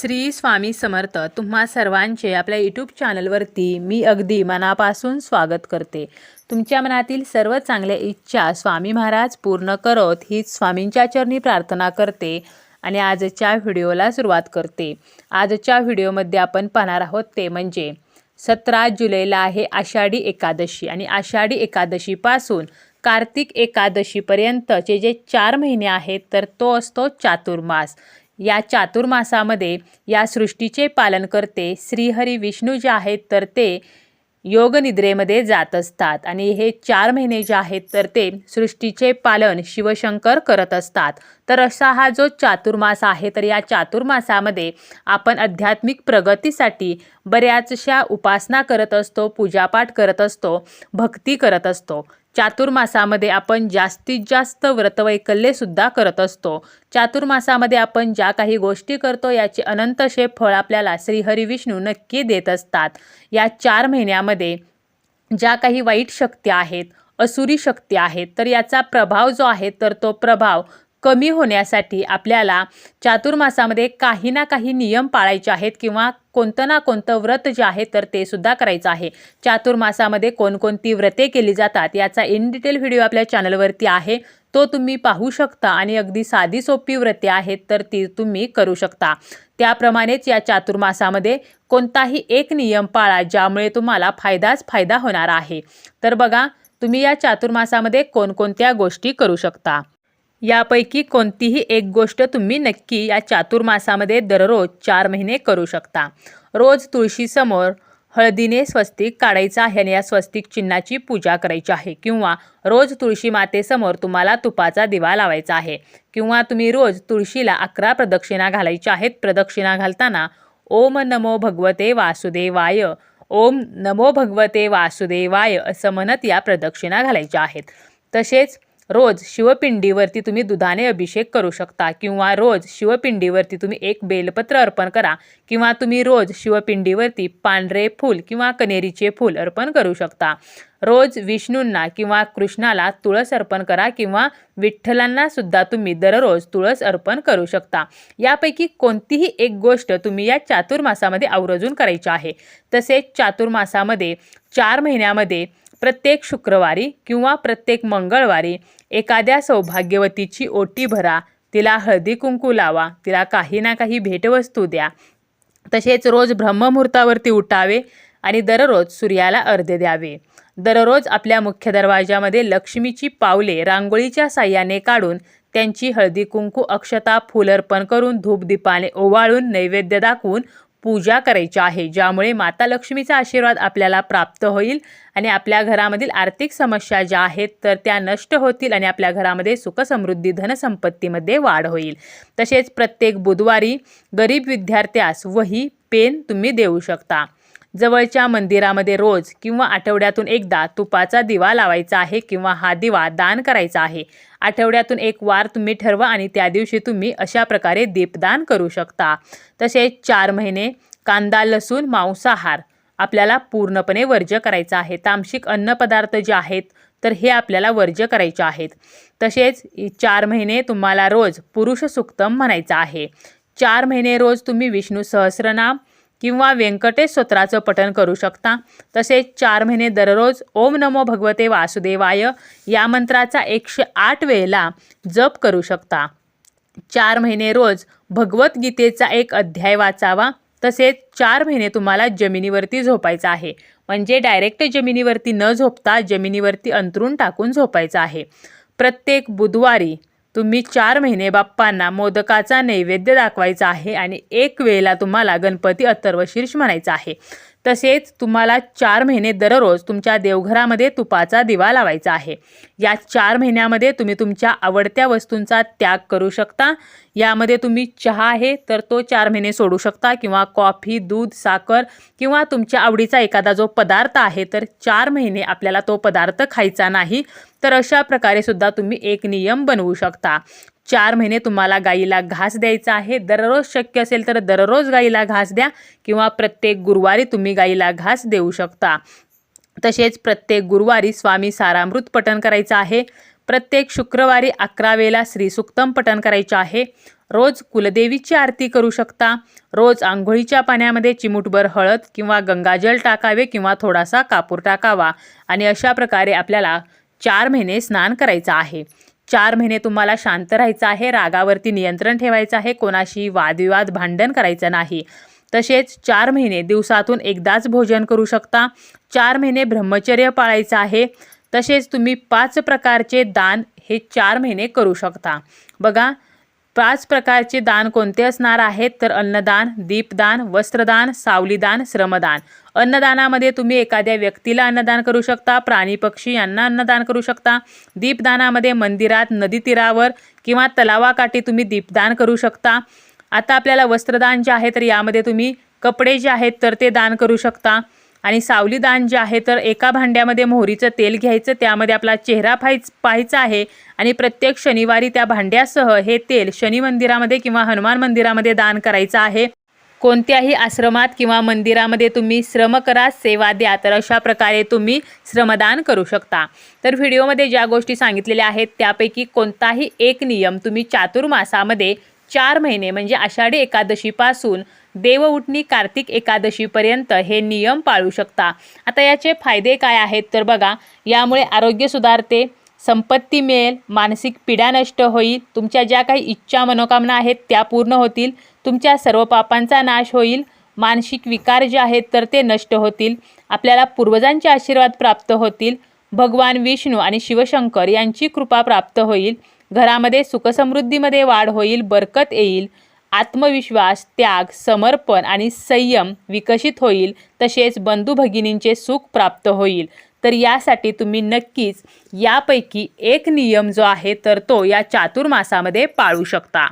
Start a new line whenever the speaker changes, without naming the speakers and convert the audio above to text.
श्री स्वामी समर्थ तुम्हा सर्वांचे आपल्या यूट्यूब चॅनलवरती मी अगदी मनापासून स्वागत करते. तुमच्या मनातील सर्व चांगल्या इच्छा स्वामी महाराज पूर्ण करत हीच स्वामींच्या चरणी प्रार्थना करते आणि आजच्या व्हिडिओला सुरुवात करते. आजच्या व्हिडिओमध्ये आपण पाहणार आहोत ते म्हणजे सतरा जुलैला आहे आषाढी एकादशी आणि आषाढी एकादशीपासून कार्तिक एकादशीपर्यंतचे जे चार महिने आहेत तर तो असतो चातुर्मास. या चातुर्मासामध्ये या सृष्टीचे पालन करते. श्रीहरी विष्णू जे आहेत तर ते योगनिद्रेमध्ये जात असतात. आणि हे चार महिने जे आहेत तर ते सृष्टीचे पालन शिवशंकर करत असतात. तर असा हा जो चातुर्मास आहे तर या चातुर्मासामध्ये आपण आध्यात्मिक प्रगतीसाठी बऱ्याचशा उपासना करत असतो पूजापाठ करत असतो भक्ती करत असतो. चातुर्मासामध्ये आपण जास्तीत जास्त व्रतवैकल्यसुद्धा करत असतो. चातुर्मासामध्ये आपण ज्या काही गोष्टी करतो याचे अनंतशे फळ आपल्याला श्रीहरी विष्णू नक्की देत असतात. या चार महिन्यामध्ये ज्या काही वाईट शक्ती आहेत असुरी शक्ती आहेत तर याचा प्रभाव जो आहे तर तो प्रभाव कमी होण्यासाठी आपल्याला चातुर्मासामध्ये काही ना काही नियम पाळायचे आहेत किंवा कोणतं ना कोणतं व्रत जे आहे तर ते सुद्धा करायचं आहे. चातुर्मासामध्ये कोणकोणती व्रते केली जातात याचा इन डिटेल व्हिडिओ आपल्या चॅनलवरती आहे. तो तुम्ही पाहू शकता आणि अगदी साधी सोपी व्रते आहेत तर ती तुम्ही करू शकता. त्याप्रमाणेच या चातुर्मासामध्ये कोणताही एक नियम पाळा ज्यामुळे तुम्हाला फायदाच फायदा होणार आहे. तर बघा तुम्ही या चातुर्मासामध्ये कोणकोणत्या गोष्टी करू शकता. यापैकी कोणतीही एक गोष्ट तुम्ही नक्की या चातुर्मासामध्ये दररोज चार महिने करू शकता. रोज तुळशीसमोर हळदीने स्वस्तिक काढायचं आहे आणि या स्वस्तिक चिन्हाची पूजा करायची आहे. किंवा रोज तुळशी मातेसमोर तुम्हाला तुपाचा दिवा लावायचा आहे. किंवा तुम्ही रोज तुळशीला अकरा प्रदक्षिणा घालायच्या आहेत. प्रदक्षिणा घालताना ओम नमो भगवते वासुदेवाय ओम नमो भगवते वासुदेवाय असं म्हणत या प्रदक्षिणा घालायच्या आहेत. तसेच रोज शिवपिंडीवरती तुम्ही दुधाने अभिषेक करू शकता किंवा रोज शिवपिंडीवरती तुम्ही एक बेलपत्र अर्पण करा किंवा तुम्ही रोज शिवपिंडीवरती पांढरे फूल किंवा कनेरीचे फूल अर्पण करू शकता. रोज विष्णूंना किंवा कृष्णाला तुळस अर्पण करा किंवा विठ्ठलांना सुद्धा तुम्ही दररोज तुळस अर्पण करू शकता. यापैकी कोणतीही एक गोष्ट तुम्ही या चातुर्मासामध्ये आवर्जून करायची आहे. तसेच चातुर्मासामध्ये चार महिन्यामध्ये प्रत्येक शुक्रवारी किंवा प्रत्येक मंगळवारी एखाद्या सौभाग्यवतीची ओटी भरा तिला हळदी कुंकू लावा तिला काही ना काही भेटवस्तू द्या. तसेच रोज ब्रह्ममुहूर्तावरती उठावे आणि दररोज सूर्याला अर्धे द्यावे. दररोज आपल्या मुख्य दरवाजामध्ये लक्ष्मीची पावले रांगोळीच्या साह्याने काढून त्यांची हळदी कुंकू अक्षता फुलर्पण अर्पण करून धूपदीपाने ओवाळून नैवेद्य दाखवून पूजा करायची आहे ज्यामुळे माता लक्ष्मीचा आशीर्वाद आपल्याला प्राप्त होईल आणि आपल्या घरामधील आर्थिक समस्या ज्या आहेत तर त्या नष्ट होतील आणि आपल्या घरामध्ये सुखसमृद्धी धनसंपत्तीमध्ये वाढ होईल. तसेच प्रत्येक बुधवारी गरीब विद्यार्थ्यास वही पेन तुम्ही देऊ शकता. जवळच्या मंदिरामध्ये रोज किंवा आठवड्यातून एकदा तुपाचा दिवा लावायचा आहे किंवा हा दिवा दान करायचा आहे. आठवड्यातून एक वार तुम्ही ठरवा आणि त्या दिवशी तुम्ही अशा प्रकारे दीपदान करू शकता. तसेच चार महिने कांदा लसूण मांसाहार आपल्याला पूर्णपणे वर्ज्य करायचा आहे. तामसिक अन्नपदार्थ जे आहेत तर हे आपल्याला वर्ज्य करायचे आहेत. तसेच चार महिने तुम्हाला रोज पुरुष सुक्तम म्हणायचं आहे. चार महिने रोज तुम्ही विष्णू सहस्रनाम किंवा व्यंकटेश स्तोत्राचं पठण करू शकता. तसेच चार महिने दररोज ओम नमो भगवते वासुदेवाय या मंत्राचा एकशे आठ वेळेला जप करू शकता. चार महिने रोज भगवद्गीतेचा एक अध्याय वाचावा. तसेच चार महिने तुम्हाला जमिनीवरती झोपायचं आहे. म्हणजे डायरेक्ट जमिनीवरती न झोपता जमिनीवरती अंतरून टाकून झोपायचं आहे. प्रत्येक बुधवारी तुम्ही चार महिने बाप्पांना मोदकाचा नैवेद्य दाखवायचा आहे आणि एक वेळेला तुम्हाला गणपती अथर्वशीर्ष म्हणायचा आहे. तसेच तुम्हाला चार महिने दररोज तुमच्या देवघरामध्ये तुपाचा दिवा लावायचा आहे. या चार महिन्यामध्ये तुम्ही तुमच्या आवडत्या वस्तूंचा त्याग करू शकता. यामध्ये तुम्ही चहा आहे तर तो चार महिने सोडू शकता किंवा कॉफी दूध साखर किंवा तुमच्या आवडीचा एखादा जो पदार्थ आहे तर चार महिने आपल्याला तो पदार्थ खायचा नाही. तर अशा प्रकारे सुद्धा तुम्ही एक नियम बनवू शकता. चार महिने तुम्हाला गाईला घास द्यायचा आहे. दररोज शक्य असेल तर दररोज गाईला घास द्या किंवा प्रत्येक गुरुवारी तुम्ही गाईला घास देऊ शकता. तसेच प्रत्येक गुरुवारी स्वामी सारामृत पठण करायचं आहे. प्रत्येक शुक्रवारी अकरा वेळेला श्रीसुक्तम पठण करायचे आहे. रोज कुलदेवीची आरती करू शकता. रोज आंघोळीच्या पाण्यामध्ये चिमूटभर हळद किंवा गंगाजल टाकावे किंवा थोडासा कापूर टाकावा. आणि अशा प्रकारे आपल्याला चार महिने स्नान करायचं आहे. चार महिने तुम्हाला शांत राहायचं आहे रागावरती नियंत्रण ठेवायचं आहे कोणाशी वादविवाद भांडण करायचं नाही. तसेच चार महिने दिवसातून एकदाच भोजन करू शकता. चार महिने ब्रह्मचर्य पाळायचं आहे. तसेच तुम्ही पाच प्रकारचे दान हे चार महिने करू शकता. बघा पाच प्रकारचे दान कोणते असणार आहेत? तर अन्नदान दीपदान वस्त्रदान सावलीदान श्रमदान. अन्नदानामध्ये तुम्ही एखाद्या व्यक्तीला अन्नदान करू शकता प्राणी पक्षी यांना अन्नदान करू शकता. दीपदानामध्ये मंदिरात नदी तीरावर किंवा तलावाकाठी तुम्ही दीपदान करू शकता. आता आपल्याला वस्त्रदान जे आहे तर यामध्ये तुम्ही कपडे जे आहेत तर ते दान करू शकता. आणि सावली दान जे आहे तर एका भांड्यामध्ये मोहरीचं तेल घ्यायचं त्यामध्ये आपला चेहरा पाहायच पाहायचा आहे. आणि प्रत्येक शनिवारी त्या भांड्यासह हे तेल शनी मंदिरामध्ये किंवा हनुमान मंदिरामध्ये दान करायचं आहे. कोणत्याही आश्रमात किंवा मंदिरामध्ये तुम्ही श्रम करा सेवा द्या तर अशा प्रकारे तुम्ही श्रमदान करू शकता. तर व्हिडिओमध्ये ज्या गोष्टी सांगितलेल्या आहेत त्यापैकी कोणताही एक नियम तुम्ही चातुर्मासामध्ये चार महिने म्हणजे आषाढी एकादशीपासून देवउठणी कार्तिक एकादशीपर्यंत हे नियम पाळू शकता. आता याचे फायदे काय आहेत तर बघा यामुळे आरोग्य सुधारते संपत्ती मिळेल मानसिक पीडा नष्ट होईल तुमच्या ज्या काही इच्छा मनोकामना आहेत त्या पूर्ण होतील तुमच्या सर्व पापांचा नाश होईल मानसिक विकार जे आहेत तर ते नष्ट होतील आपल्याला पूर्वजांचे आशीर्वाद प्राप्त होतील भगवान विष्णू आणि शिवशंकर यांची कृपा प्राप्त होईल घरामध्ये सुखसमृद्धीमध्ये वाढ होईल बरकत येईल आत्मविश्वास त्याग समर्पण आणि संयम विकसित होईल तसेच बंधू भगिनींचे सुख प्राप्त होईल. तर यासाठी तुम्ही नक्कीच यापैकी एक नियम जो आहे तर तो या चातुर्मासामध्ये पाळू शकता.